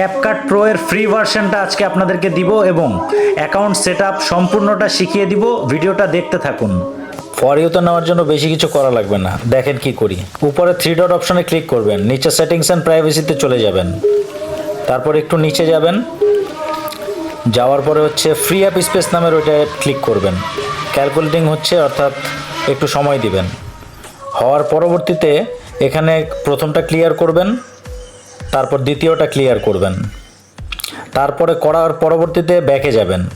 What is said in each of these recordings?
CapCut pro এর free ভার্সনটা আজকে আপনাদেরকে দিব এবং অ্যাকাউন্ট সেট সম্পূর্ণটা শিখিয়ে দিব। ভিডিওটা দেখতে থাকুন। ফর ইউতে নেওয়ার জন্য বেশি কিছু করা লাগবে না। দেখেন কি করি। উপরে থ্রি ডট অপশনে ক্লিক করবেন। নিচে সেটিংস অ্যান্ড প্রাইভেসিতে চলে যাবেন। তারপর একটু নিচে যাবেন। যাওয়ার পরে হচ্ছে ফ্রি অ্যাপ স্পেস নামের ওইটা ক্লিক করবেন। ক্যালকুলেটিং হচ্ছে, অর্থাৎ একটু সময় দিবেন। হওয়ার পরবর্তীতে এখানে প্রথমটা ক্লিয়ার করবেন। তারপর দ্বিতীয়টা ক্লিয়ার করবেন। তারপরে করার পরবর্তীতে ব্যাকে যাবেন।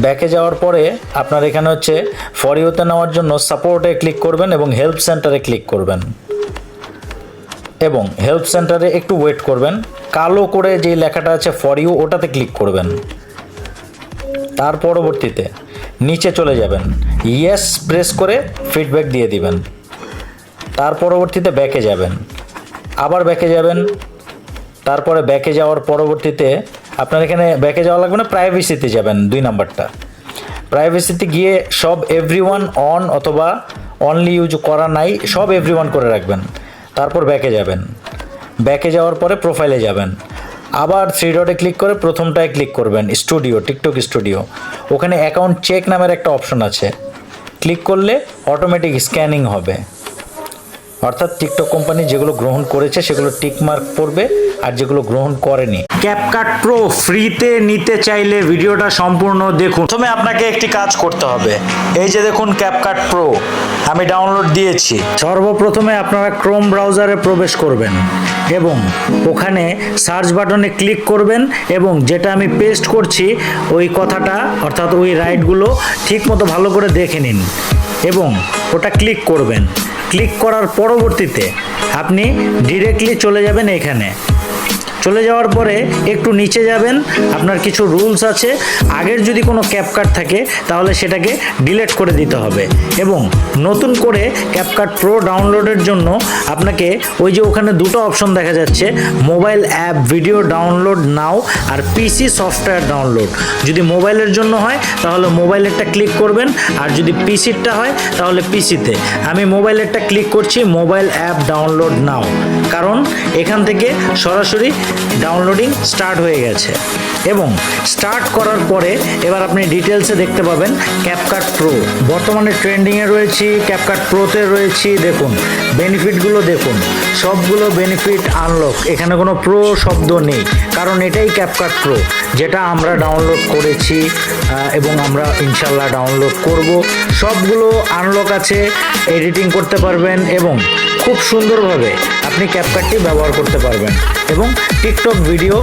ব্যাকে যাওয়ার পরে আপনার এখানে হচ্ছে ফর ইউতে নেওয়ার জন্য সাপোর্টে ক্লিক করবেন এবং হেল্প সেন্টারে ক্লিক করবেন। এবং হেল্প সেন্টারে একটু ওয়েট করবেন। কালো করে যে লেখাটা আছে ফর ইউ ওটাতে ক্লিক করবেন। তার পরবর্তীতে নিচে চলে যাবেন। ইয়েস প্রেস করে ফিডব্যাক দিয়ে দিবেন। তার পরবর্তীতে ব্যাকে যাবেন। আবার ব্যাকে যাবেন। তারপরে ব্যাকে যাওয়ার পরবর্তীতে আপনার এখানে ব্যাকে যাওয়া লাগবে না প্রাইভেসিতে যাবেন, দুই নাম্বারটা। প্রাইভেসিতে গিয়ে সব এভরি অন অথবা অনলি ইউজ করা নাই, সব এভরি করে রাখবেন। তারপর ব্যাকে যাবেন। ব্যাকে যাওয়ার পরে প্রোফাইলে যাবেন। আবার থ্রি ডটে ক্লিক করে প্রথমটায় ক্লিক করবেন স্টুডিও টিকটক স্টুডিও ওখানে অ্যাকাউন্ট চেক নামের একটা অপশন আছে। ক্লিক করলে অটোমেটিক স্ক্যানিং হবে। অর্থাৎ টিকটক কোম্পানি যেগুলো গ্রহণ করেছে সেগুলো টিক মার্ক পড়বে আর যেগুলো গ্রহণ করেনি। ক্যাপকাট প্রো ফ্রিতে নিতে চাইলে ভিডিওটা সম্পূর্ণ দেখুন। প্রথমে আপনাকে একটি কাজ করতে হবে। এই যে দেখুন ক্যাপকাট প্রো আমি ডাউনলোড দিয়েছি। সর্বপ্রথমে আপনারা ক্রোম ব্রাউজারে প্রবেশ করবেন এবং ওখানে সার্চ বাটনে ক্লিক করবেন এবং যেটা আমি পেস্ট করছি ওই কথাটা অর্থাৎ ওই রাইটগুলো ঠিক মতো ভালো করে দেখে নিন এবং ওটা ক্লিক করবেন। ক্লিক করার পরবর্তীতে আপনি ডিরেক্টলি চলে যাবেন এখানে। চলে যাওয়ার পরে একটু নিচে যাবেন, আপনার কিছু রুলস আছে। আগের যদি কোনো ক্যাপকাট থাকে, তাহলে সেটাকে ডিলিট করে দিতে হবে। এবং নতুন করে ক্যাপকাট প্রো ডাউনলোডের জন্য আপনাকে ওই যে ওখানে দুটো অপশন দেখা যাচ্ছে mobile app video download now আর পিসি সফটওয়্যার ডাউনলোড যদি মোবাইলের জন্য হয়, তাহলে মোবাইলেরটা ক্লিক করবেন, আর যদি পিসিরটা হয়, তাহলে পিসিতে আমি মোবাইলেরটা ক্লিক করছি মোবাইল অ্যাপ ডাউনলোড নাও কারণ এখান থেকে সরাসরি ডাউনলোডিং স্টার্ট হয়ে গেছে। এবং স্টার্ট করার পরে এবার আপনি ডিটেলসে দেখতে পাবেন ক্যাপকাট প্রো বর্তমানে ট্রেন্ডিংয়ে রয়েছি ক্যাপকাট প্রোতে রয়েছি, দেখুন বেনিফিটগুলো দেখুন। সবগুলো বেনিফিট আনলক এখানে কোনো প্রো শব্দ নেই, কারণ এটাই ক্যাপকাট প্রো যেটা আমরা ডাউনলোড করেছি এবং আমরা ইনশাল্লাহ ডাউনলোড করব। সবগুলো আনলক আছে এডিটিং করতে পারবেন, এবং খুব সুন্দরভাবে আপনি ক্যাপকাটটি ব্যবহার করতে পারবেন এবং টিকটক ভিডিও